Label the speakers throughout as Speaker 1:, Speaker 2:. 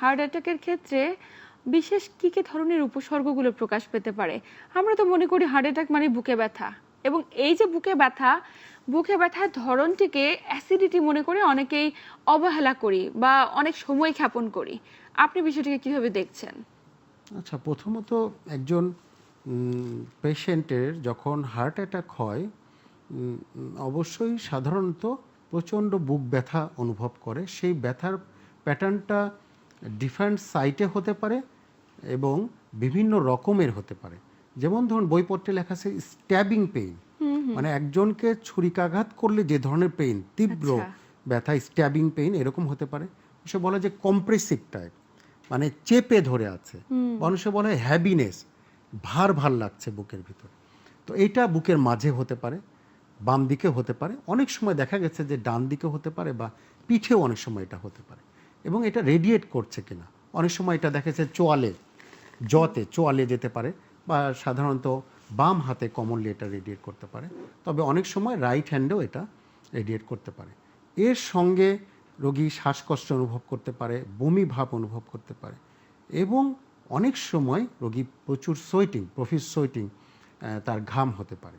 Speaker 1: Heart অ্যাটাকের ক্ষেত্রে বিশেষ কি কি ধরনের উপসর্গগুলো প্রকাশ পেতে পারে? আমরা তো মনে করি হার্ট অ্যাটাক মানে বুকে ব্যথা। এবং এই যে বুকে ব্যথা, বুকে ব্যথার ধরনটিকে অ্যাসিডিটি মনে করে অনেকেই অবহেলা করি বা অনেক সময় ক্ষেপণ করি। আপনি বিষয়টিকে কীভাবে দেখছেন?
Speaker 2: আচ্ছা প্রথমত একজন পেশেন্টের যখন হার্ট অ্যাটাক হয় অবশ্যই সাধারণত প্রচণ্ড বুক ব্যথা অনুভব করে। সেই ব্যথার প্যাটার্নটা ডিফারেন্ট সাইটে হতে পারে এবং বিভিন্ন রকমের হতে পারে। যেমন ধরুন বইপত্রে লেখা আছে স্ট্যাবিং পেইন মানে একজনকে ছুরিকাঘাত করলে যে ধরনের পেইন তীব্র
Speaker 1: আচ্ছা।
Speaker 2: ব্যথা স্ট্যাবিং পেইন এরকম হতে পারে। সে বলে যে কম্প্রেসিভ টাইপ মানে চেপে ধরে আছে। মানুষে বলে হ্যাবিনেস ভার ভার লাগছে বুকের ভিতর। তো এটা বুকের মাঝে হতে পারে বাম দিকে হতে পারে। অনেক সময় দেখা গেছে যে ডান দিকে হতে পারে বা পিঠেও অনেক সময় এটা হতে পারে। এবং এটা রেডিয়েট করছে কিনা। অনেক সময় এটা দেখা যাচ্ছে চোয়ালে, জতে চোয়ালে যেতে পারে বা সাধারণত বাম হাতে কমনলি এটা রেডিয়েট করতে পারে। তবে অনেক সময় রাইট হ্যান্ডেও এটা রেডিয়েট করতে পারে। এর সঙ্গে রোগী শ্বাসকষ্ট অনুভব করতে পারে, বমি ভাব অনুভব করতে পারে এবং অনেক সময় রোগী প্রচুর সোয়েটিং প্রফিস সোয়েটিং তার ঘাম হতে পারে।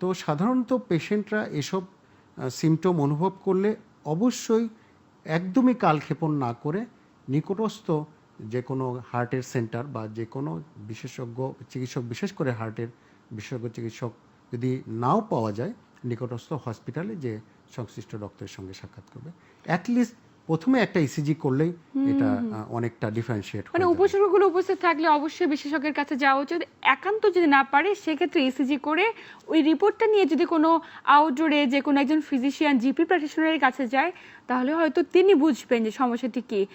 Speaker 2: তো সাধারণত পেশেন্টরা এসব সিমটম অনুভব করলে অবশ্যই একদমই কালক্ষেপণ না করে নিকটস্থ যে কোনো হার্টের সেন্টার বা যে কোনো বিশেষজ্ঞ, চিকিৎসক, বিশেষ করে হার্টের বিশেষজ্ঞ চিকিৎসক যদি নাও পাওয়া যায়, নিকটস্থ হসপিটালে যে সংশ্লিষ্ট ডক্টরের সঙ্গে সাক্ষাৎ করবে। অ্যাটলিস্ট প্রথমে একটা ইসিজি করলেই এটা অনেকটা ডিফারেন্সিয়েট
Speaker 1: মানে উপসর্গগুলো উপস্থিত থাকলে অবশ্যই বিশেষজ্ঞের কাছে যাওয়া উচিত। একান্ত যদি না পারে সেক্ষেত্রে ইসিজি করে ওই রিপোর্টটা নিয়ে যদি কোনো আউটডোরে যে কোনো একজন ফিজিশিয়ান জিপি প্র্যাকটিশনারের কাছে যায় তাহলে হয়তো তিনি বুঝবেন যে সমস্যাটি কি।